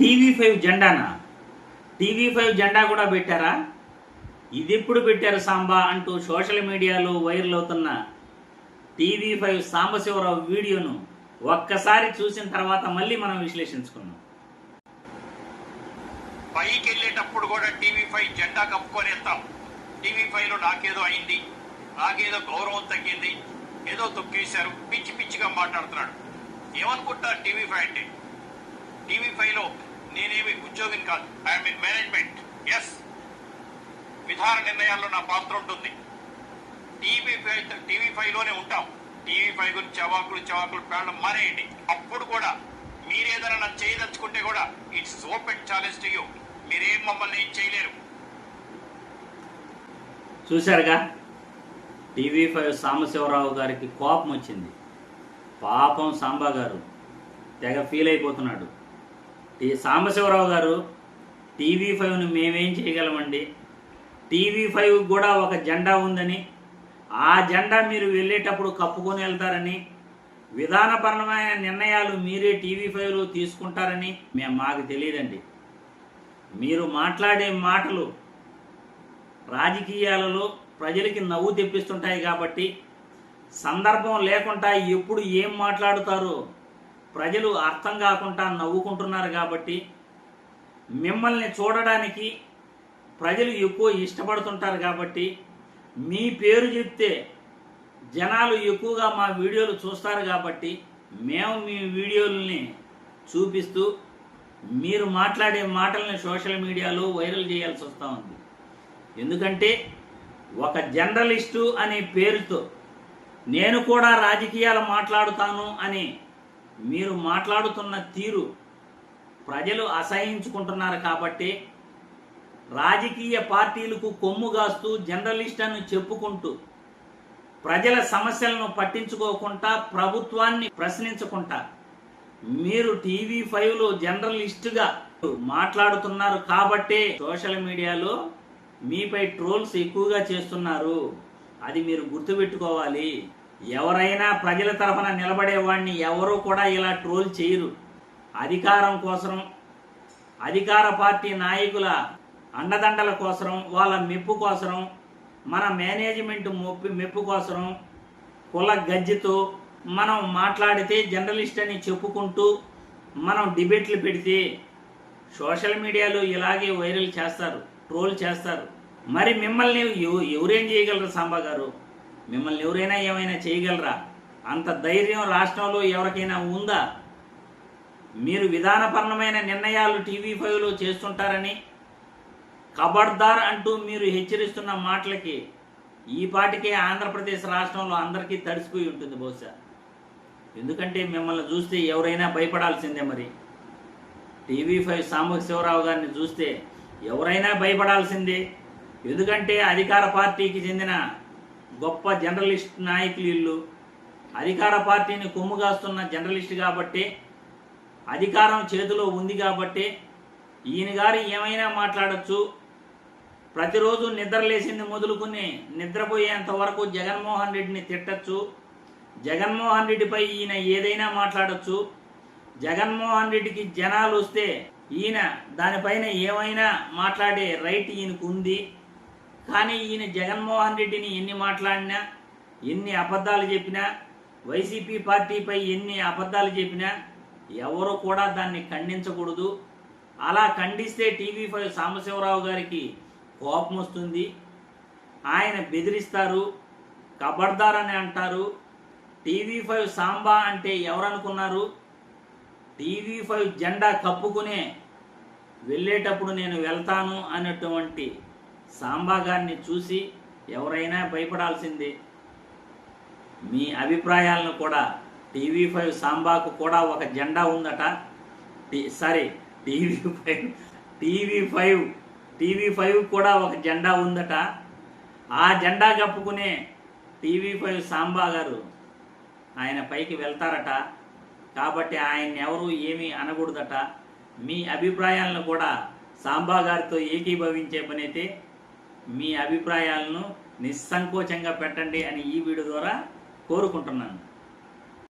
TV five జెండానా? TV five జెండా కూడా పెట్టారా? ఇది ఎప్పుడు పెట్టారు సాంబా అంటూ సోషల్ మీడియాలో వైరల్ అవుతున్న టీవీ ఫైవ్ సాంబశివరావు వీడియోను ఒక్కసారి చూసిన తర్వాత మళ్ళీ మనం విశ్లేషించుకున్నాం పైకి వెళ్ళేటప్పుడు కూడా టీవీ ఫైవ్ జెండా కప్పుకొని వెళ్తాం టీవీ ఫైవ్లో నాకేదో అయింది నాకేదో గౌరవం తగ్గింది ఏదో తొక్కేశారు పిచ్చి పిచ్చిగా మాట్లాడుతున్నాడు. ఏమనుకుంటారు టీవీ ఫైవ్ అంటే? టీవీ ఫైవ్లో నేనేమి ఉద్యోగిని కాదు. ఐఎమ్ ఇన్ మేనేజ్మెంట్ ఎస్ విధాన నిర్ణయాల్లో నా పాత్ర ఉంటుంది. టీవీ ఫైవ్ టీవీ ఫైవ్లోనే ఉంటాం. టీవీ ఫైవ్ గురించి చవాకులు చవాకులు పేడడం మానేయండి. అప్పుడు కూడా మీరేదైనా నన్ను చేయదలుచుకుంటే కూడా it's open challenge to you మీరేం మమ్మల్ని ఏం చేయలేరు. చూశారుగా? టీవీ ఫైవ్ సాంబశివరావు గారికి కోపం వచ్చింది. పాపం సాంబా గారు తెగ ఫీల్ అయిపోతున్నాడు. టీ సాంబశివరావు గారు టీవీ ఫైవ్ను మేమేం చేయగలమండి? టీవీ ఫైవ్ కూడా ఒక జెండా ఉందని ఆ జెండా మీరు వెళ్ళేటప్పుడు కప్పుకొని వెళ్తారని విధానపరమైన నిర్ణయాలు మీరే టీవీ ఫైవ్లో తీసుకుంటారని మేము మాకు తెలియదండి. మీరు మాట్లాడే మాటలు రాజకీయాలలో ప్రజలకి నవ్వు తెప్పిస్తుంటాయి కాబట్టి సందర్భం లేకుండా ఎప్పుడు ఏం మాట్లాడుతారో ప్రజలు అర్థం కాకుండా నవ్వుకుంటున్నారు కాబట్టి మిమ్మల్ని చూడడానికి ప్రజలు ఎక్కువ ఇష్టపడుతుంటారు కాబట్టి మీ పేరు చెప్తే జనాలు ఎక్కువగా మా వీడియోలు చూస్తారు కాబట్టి మేము మీ వీడియోలని చూపిస్తూ మీరు మాట్లాడే మాటల్ని సోషల్ మీడియాలో వైరల్ చేయాల్సి వస్తూ ఉంది. ఎందుకంటే ఒక జర్నలిస్టు అనే పేరుతో నేను కూడా రాజకీయాలు మాట్లాడుతాను అని మీరు మాట్లాడుతున్న తీరు ప్రజలు అసహించుకుంటున్నారు కాబట్టి రాజకీయ పార్టీలకు కొమ్ము కాస్తూ జర్నలిస్ట్ అని చెప్పుకుంటూ ప్రజల సమస్యలను పట్టించుకోకుండా ప్రభుత్వాన్ని ప్రశ్నించకుండా మీరు టీవీ ఫైవ్లో జర్నలిస్టుగా మాట్లాడుతున్నారు కాబట్టే సోషల్ మీడియాలో మీపై ట్రోల్స్ ఎక్కువగా చేస్తున్నారు. అది మీరు గుర్తుపెట్టుకోవాలి. ఎవరైనా ప్రజల తరఫున నిలబడేవాడిని ఎవరూ కూడా ఇలా ట్రోల్ చేయరు. అధికారం కోసం అధికార పార్టీ నాయకుల అండదండల కోసం వాళ్ళ మెప్పు కోసం మన మేనేజ్మెంట్ మొప్పి మెప్పు కోసం కుల గజ్జితో మనం మాట్లాడితే జర్నలిస్ట్ అని చెప్పుకుంటూ మనం డిబేట్లు పెడితే సోషల్ మీడియాలో ఇలాగే వైరల్ చేస్తారు ట్రోల్ చేస్తారు. మరి మిమ్మల్ని ఎవరేం చేయగలరు సాంబా గారు? మిమ్మల్ని ఎవరైనా ఏమైనా చేయగలరా? అంత ధైర్యం రాష్ట్రంలో ఎవరికైనా ఉందా? మీరు విధానపరమైన నిర్ణయాలు టీవీ ఫైవ్లో చేస్తుంటారని కబడ్దార్ అంటూ మీరు హెచ్చరిస్తున్న మాటలకి ఈ పాటికే ఆంధ్రప్రదేశ్ రాష్ట్రంలో అందరికీ తడిసిపోయి ఉంటుంది బహుశా. ఎందుకంటే మిమ్మల్ని చూస్తే ఎవరైనా భయపడాల్సిందే మరి. టీవీ ఫైవ్ సాంబ శివరావు గారిని చూస్తే ఎవరైనా భయపడాల్సిందే. ఎందుకంటే అధికార పార్టీకి చెందిన గొప్ప జర్నలిస్ట్ నాయకులు వీళ్ళు. అధికార పార్టీని కొమ్ముగాస్తున్న జర్నలిస్ట్ కాబట్టి అధికారం చేతిలో ఉంది కాబట్టి ఈయన గారు ఏమైనా మాట్లాడచ్చు? ప్రతిరోజు నిద్ర లేచింది మొదలుకుని నిద్రపోయేంత వరకు జగన్మోహన్ రెడ్డిని తిట్టచ్చు. జగన్మోహన్ రెడ్డిపై ఈయన ఏదైనా మాట్లాడచ్చు. జగన్మోహన్ రెడ్డికి జనాలు వస్తే ఈయన దానిపైన ఏమైనా మాట్లాడే రైట్ ఈయనకు ఉంది. కానీ ఈయన జగన్మోహన్ రెడ్డిని ఎన్ని మాట్లాడినా ఎన్ని అబద్ధాలు చెప్పినా వైసీపీ పార్టీపై ఎన్ని అబద్ధాలు చెప్పినా ఎవరు కూడా దాన్ని ఖండించకూడదు. అలా ఖండిస్తే టీవీ ఫైవ్ సాంబశివరావు గారికి కోపం వస్తుంది. ఆయన బెదిరిస్తారు కబడ్దార్ అని అంటారు. టీవీ ఫైవ్ సాంబా అంటే ఎవరనుకున్నారు? టీవీ ఫైవ్ జెండా కప్పుకునే వెళ్ళేటప్పుడు నేను వెళ్తాను అన్నటువంటి సాంబాగారిని చూసి ఎవరైనా భయపడాల్సిందే. మీ అభిప్రాయాలను కూడా టీవీ ఫైవ్ సాంబాకు కూడా ఒక జెండా ఉందట. T sorry TV five TV five TV five కూడా ఒక జెండా ఉందట. ఆ జెండా కప్పుకునే టీవీ ఫైవ్ సాంబా గారు ఆయన పైకి వెళ్తారట. కాబట్టి ఆయన ఎవరు ఏమీ అనకూడదట. మీ అభిప్రాయాలను కూడా సాంబా గారితో ఏకీభవించే పనైతే మీ అభిప్రాయాలను నిస్సంకోచంగా పెట్టండి అని ఈ వీడియో ద్వారా కోరుకుంటున్నాను.